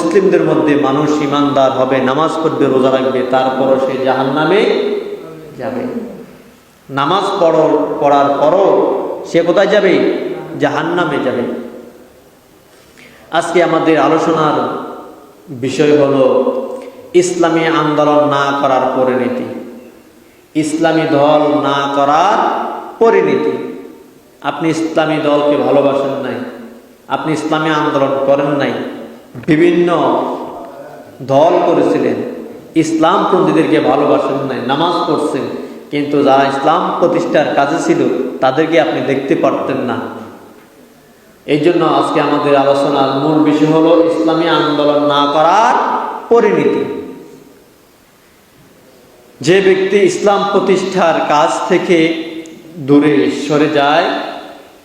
মুসলিমদের মধ্যে মানুষ ইমানদার হবে, নামাজ পড়বে, রোজা রাখবে, তারপরও সে জাহান নামে যাবে। নামাজ পড়ো, পড়ার পরও সে কোথায় যাবে? জাহান নামে যাবে। আজকে আমাদের আলোচনার বিষয় হলো ইসলামী আন্দোলন না করার পরিণতি। ইসলামী দল না করার পরিণতি। আপনি ইসলামী দলকে ভালোবাসেন নাই, আপনি ইসলামী আন্দোলন করেন নাই বিভিন্ন দল করেছিলেন। ইসলাম পন্থীদেরকে ভালোবাসেন নাই, নামাজ পড়ছেন। কিন্তু যারা ইসলাম প্রতিষ্ঠার কাজে ছিল, তাদেরকে আপনি দেখতে পারতেন না। এই জন্য আজকে আমাদের আলোচনার মূল বিষয় হলো ইসলামী আন্দোলন না করার পরিণতি। যে ব্যক্তি ইসলাম প্রতিষ্ঠার কাজ থেকে দূরে সরে যায়,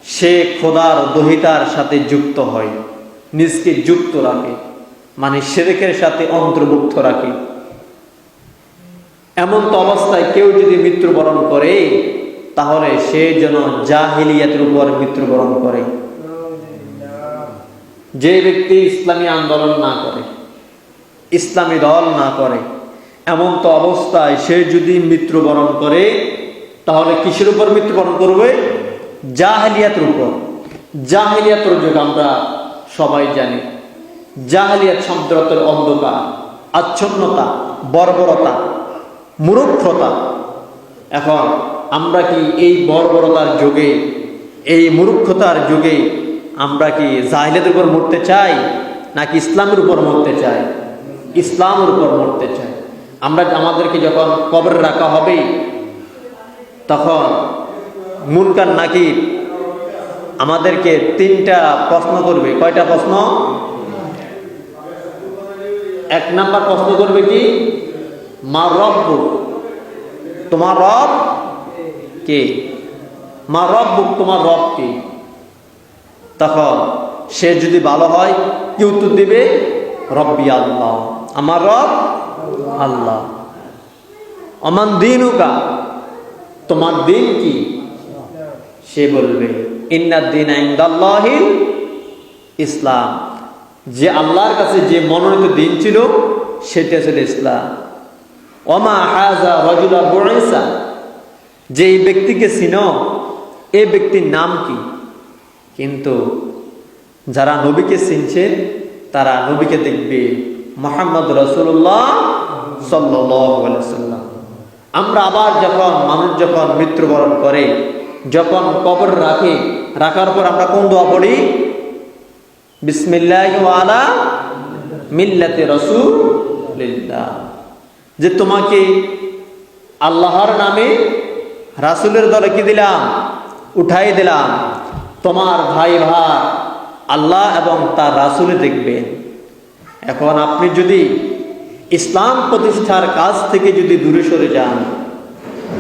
সে খোদার দহিতার সাথে যুক্ত হয়। নিজকে যুক্ত রাখে মানে সেরেকের সাথে অন্তর্ভুক্ত রাখে। এমন তো অবস্থায় কেউ যদি মৃত্যুবরণ করে, তাহলে সে যেন জাহিলিয়াতের উপর মৃত্যুবরণ করে। যে ব্যক্তি ইসলামী আন্দোলন না করে, ইসলামী দল না করে, এমন তো অবস্থায় সে যদি মৃত্যুবরণ করে, তাহলে কিসের উপর মৃত্যুবরণ করবে? জাহেলিয়াতের উপর। জাহেলিয়াতের যুগ আমরা সবাই জানি। জাহেলিয়াত শব্দের অন্ধকার আচ্ছন্নতা, বর্বরতা, মূর্খতা। এখন আমরা কি এই বর্বরতার যুগে, এই মূর্খতার যুগে আমরা কি জাহিলিয়াতের উপর মরতে চাই, নাকি ইসলামের উপর মরতে চাই? ইসলামের উপর মরতে চাই। আমরা আমাদেরকে যখন কবরে রাখা হবে, তখন মুনকার নাকি আমাদেরকে তিনটা প্রশ্ন করবে। কয়টা প্রশ্ন? এক নাম্বার প্রশ্ন করবে কি? মা রব তোমার রব কে? মা রব তোমার রব কে? তখন সে যদি ভালো হয়, কি উত্তর দিবে? রব্বি আল্লাহ। আমার রব আল্লাহ। অমান দিন উকা তোমার দিন কি? সে বলবে। ইসলাম। যে আল্লাহর কাছে যে মনোনীত দিন ছিল, সেটা ছিল ইসলাম। হাজা যে এই ব্যক্তিকে চিন এই ব্যক্তির নাম কি? কিন্তু যারা নবীকে চিনছে, তারা নবীকে দেখবে মোহাম্মদ রসুল্লাহ সাল্লাম আমরা আবার যখন, মানুষ যখন মৃত্যুবরণ করে যখন কবর রাখি, রাখার পর আমরা কোন দোয়া পড়ি? বিসমিল্লাহ আলা মিল্লাতে রসুলিল্লাহ। যে তোমাকে আল্লাহর নামে রাসুলের দলে কি দিলাম? উঠাই দিলাম। তোমার ভাই ভাই আল্লাহ এবং তার রাসুলে দেখবেন এখন আপনি যদি ইসলাম প্রতিষ্ঠার কাজ থেকে যদি দূরে সরে যান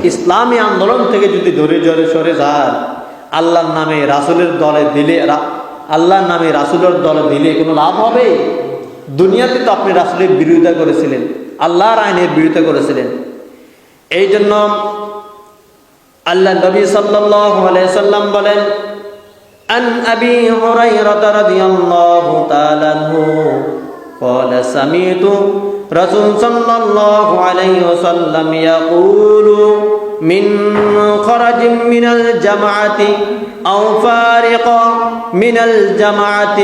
ইসলামী আন্দোলন থেকে যদি দূরে জোরে সরে যান আল্লাহর নামে রাসুলের দলে দিলে আল্লাহর নামে রাসুলের দলে দিলে কোনো লাভ হবে দুনিয়াতে তো আপনি রাসুলের বিরোধিতা করেছিলেন আল্লাহর আইনের বিরোধিতা করেছিলেন এই জন্য আল্লাহ নবী সাল্লাম বলেন عن أبي هريرة رضي الله تعالى عنه قال سمعت رسول صلى الله عليه وسلم يقول من خرج من الجماعة أو فارق من الجماعة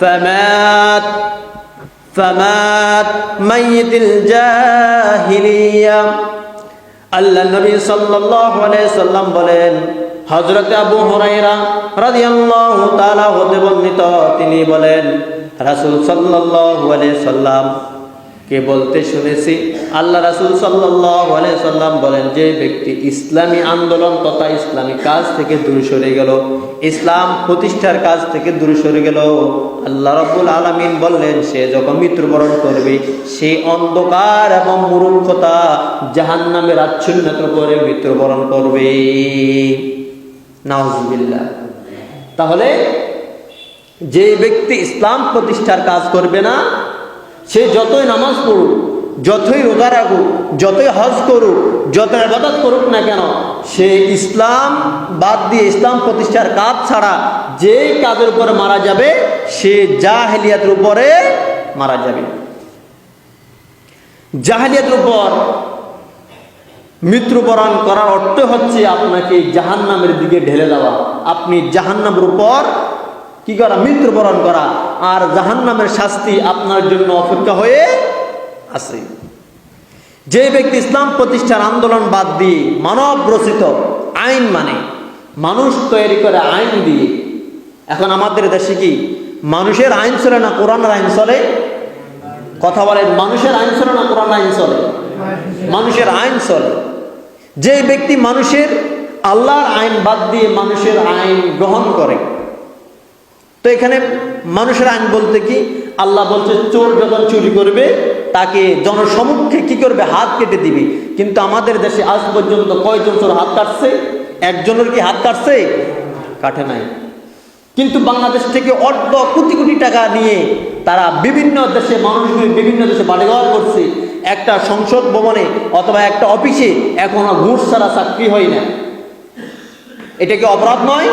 فمات فمات ميت الجاهلية আল্লাহ নবী সাল্লাল্লাহু আলাইহি সাল্লাম বলেন হযরত আবু হুরায়রা রাদিয়াল্লাহু তাআলা হতে বর্ণিত তিনি বলেন রাসূল সাল্লাম কে বলতে শুনেছি, আল্লাহ রাসূল আলাইহি সাল্লাম বলেন, যে ব্যক্তি ইসলামী আন্দোলন তথা ইসলামী কাজ থেকে দূরে সরে গেল, ইসলাম প্রতিষ্ঠার কাজ থেকে দূরে সরে গেল, আল্লাহ রাব্বুল আলামিন বললেন, সে যখন মৃত্যুবরণ করবে, সে অন্ধকার এবং মূর্খতা জাহান্নামের আচ্ছন্নতার করে মৃত্যুবরণ করবে। নাউজুবিল্লাহ। তাহলে যে ব্যক্তি ইসলাম প্রতিষ্ঠার কাজ করবে না, সে যতই নামাজ পড়ুক, যতই রোজা রাখুক, যতই হজ করুক যত আবাদত করুক না কেন, সে ইসলাম বাদ দিয়ে ইসলাম প্রতিষ্ঠার কাজ ছাড়া যে কাজের উপরে মারা যাবে, সে জাহেলিয়াতের উপরে মারা যাবে। জাহালিয়াতের উপর মৃত্যুবরণ করার অর্থ হচ্ছে আপনাকে জাহান্নামের দিকে ঢেলে দেওয়া। আপনি জাহান্নামের উপর কি করা? মৃত্যুবরণ করা। আর জাহান্নামের শাস্তি আপনার জন্য অপেক্ষা হয়ে আছে। যে ব্যক্তি ইসলাম প্রতিষ্ঠার আন্দোলন বাদ দিয়ে মানব রচিত আইন মানে মানুষ তৈরি করে আইন দিয়ে, এখন আমাদের দেশে কি মানুষের আইন চলে না কোরআনের আইন চলে? কথা বলেন, মানুষের আইন চলে না কোরআন আইন চলে? মানুষের আইন চলে। যে ব্যক্তি মানুষের আল্লাহর আইন বাদ দিয়ে মানুষের আইন গ্রহণ করে তো এখানে মানুষের আইন বলতে কি? আল্লাহ বলছে, চোর যখন চুরি করবে, তাকে জনসমক্ষে কি করবে? হাত কেটে দিবে। কিন্তু আমাদের দেশে আজ পর্যন্ত কয়জন চোর হাত কাটছে? একজনের কি হাত কাটছে? কাটে নাই। কিন্তু বাংলাদেশ থেকে অর্ধ কোটি কোটি টাকা নিয়ে তারা বিভিন্ন দেশে মানুষগুলি বিভিন্ন দেশে বাড়িঘর করছে। একটা সংসদ ভবনে অথবা একটা অফিসে এখনও ঘুষ ছাড়া চাকরি হয় না। এটা কি অপরাধ নয়?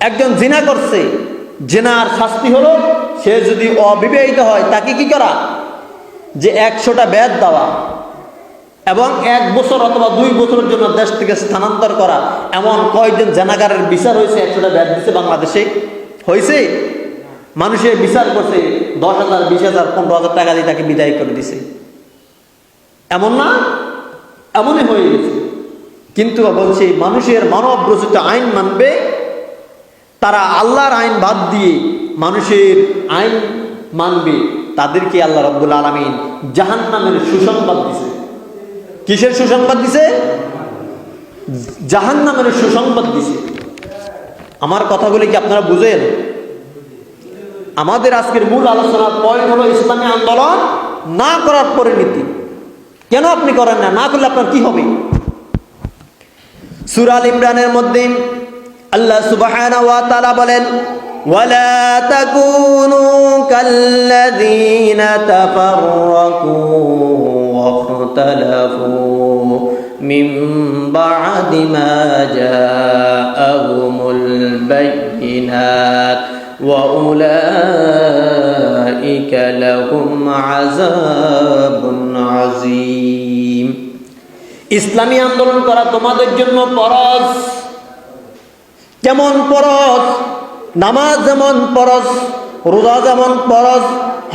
একজন জিনা করছে। জেনার শাস্তি হলো, সে যদি অবিবাহিত হয়, তাকে কি করা? যে একশোটা ব্যাদ দেওয়া এবং এক বছর অথবা দুই বছরের জন্য দেশ থেকে স্থানান্তর করা। এমন কয়েকজন জেনাগারের বিচার হয়েছে, একশোটা ব্যাদ দিচ্ছে বাংলাদেশে। হয়েছে? মানুষের বিচার করছে, দশ হাজার, বিশ হাজার, পনেরো হাজার টাকা দিয়ে তাকে বিদায় করে দিছে। এমন না? এমনই হয়ে গেছে। কিন্তু বলছি, মানুষের মানব রচিত আইন মানবে তারা আল্লাহর আইন বাদ দিয়ে মানুষের আইন মানবে, তাদেরকে আল্লাহ রব্বুল আলমিন জাহান নামের সুসংবাদ দিছে। কিসের সুসংবাদ দিছে? জাহান নামের সুসংবাদ দিছে। আমার কথাগুলি কি আপনারা বুঝেন? আমাদের আজকের মূল আলোচনার পয়েন্ট হলো ইসলামী আন্দোলন না করার পরিণতি। কেন আপনি করেন না? না করলে আপনার কি হবে? সুরাল ইমরানের মধ্যে আল্লাহ সুবহানাহু ওয়া তাআলা বলেন ولا تكونوا كالذين تفرقوا واختلفوا من بعد ما جاءهم البينات وأولئك لهم عذاب عظيم ইসলামী আন্দোলন করা তোমাদের জন্য পরশ যেমন পরশ, নামাজ যেমন পরশ, রোজা যেমন পরশ,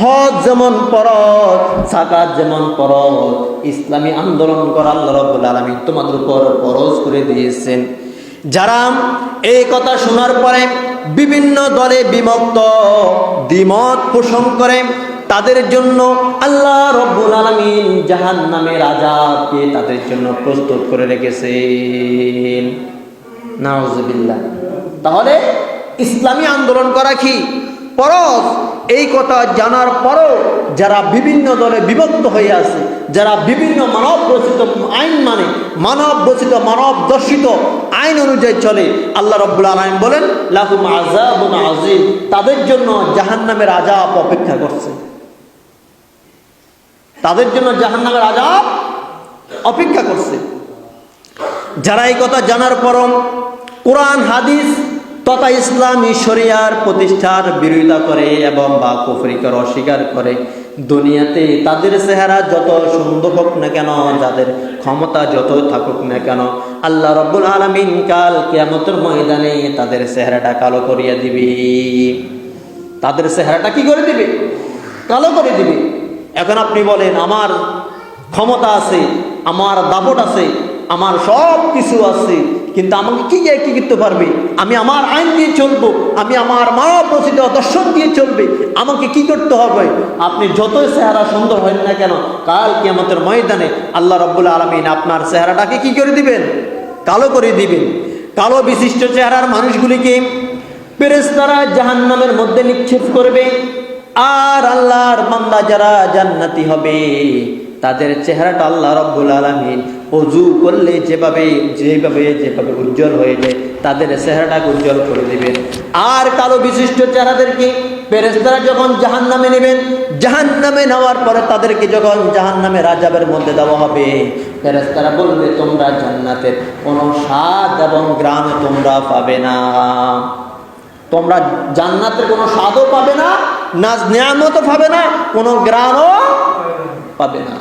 হজ যেমন পরশ সাকাত যেমন পরশ, ইসলামী আন্দোলন করা আল্লাহ রব্বুল আলমী তোমাদের উপর পরশ করে দিয়েছেন। যারা এই কথা শোনার পরে বিভিন্ন দলে বিমক্ত দ্বিমত পোষণ করে, তাদের জন্য আল্লাহ রব্বুল আলমিন জাহান নামের আজাদকে তাদের জন্য প্রস্তুত করে রেখেছেন। নাউজুবিল্লাহ। তাহলে ইসলামী আন্দোলন করা কি? পরশ, এই কথা জানার পরও যারা বিভিন্ন দলে বিভক্ত হয়ে আছে, যারা বিভিন্ন মানব রচিত আইন মানে মানব রচিত মানব দর্শিত আইন অনুযায়ী চলে, আল্লাহ রব্বুল আলম বলেন, লাহুম আজাবুন আজিম তাদের জন্য জাহান্নামের আজাব অপেক্ষা করছে। তাদের জন্য জাহান্নামের আজাব অপেক্ষা করছে। যারা এই কথা জানার পরম কোরআন, হাদিস তথা ইসলামী শরিয়ার প্রতিষ্ঠার বিরোধিতা করে এবং বা কুফরিকার অস্বীকার করে। দুনিয়াতে তাদের চেহারা যত সুন্দর হোক না কেন, যাদের ক্ষমতা যত থাকুক না কেন, আল্লাহ রব্বুল আলমিন কাল কেয়ামতের ময়দানে তাদের চেহারাটা কালো করিয়া দিবি। তাদের চেহারাটা কি করে দিবে? কালো করে দিবে। এখন আপনি বলেন, আমার ক্ষমতা আছে, আমার দাপট আছে, আমার সব কিছু আছে কিন্তু আমাকে কি দিয়ে কি করতে পারবে? আমি আমার আইন দিয়ে চলবো, আমি আমার মা প্রসিদ্ধ দর্শন দিয়ে চলবে, আমাকে কি করতে হবে? আপনি যতই চেহারা সুন্দর হয় না কেন, কাল কি আমাদের ময়দানে আল্লাহ রব্বুল আলমিন আপনার চেহারাটাকে কি করে দিবেন? কালো করে দিবেন। কালো বিশিষ্ট চেহারার মানুষগুলিকে পেরেস্তারা জাহান নামের মধ্যে নিক্ষেপ করবে, আর আল্লাহর বান্দা যারা জান্নাতি হবে। তাদের চেহারাটা আল্লাহ রব্বুল আলমিন অজু করলে যেভাবে যেভাবে যেভাবে উজ্জ্বল হয়ে যায়, তাদের চেহারাটাকে উজ্জ্বল করে দেবেন। আর কালো বিশিষ্ট চেহারাদেরকে পেরেস্তারা যখন জাহান নামে নেবেন জাহান নামে নেওয়ার পরে তাদেরকে যখন জাহান নামে রাজাবের মধ্যে দেওয়া হবে পেরেস্তারা বলবে, তোমরা জান্নাতের কোনো স্বাদ এবং গ্রাম তোমরা পাবে না। তোমরা জান্নাতের কোনো স্বাদও পাবে না না নিয়ামতও পাবে না, কোনো গ্রামও পাবে না।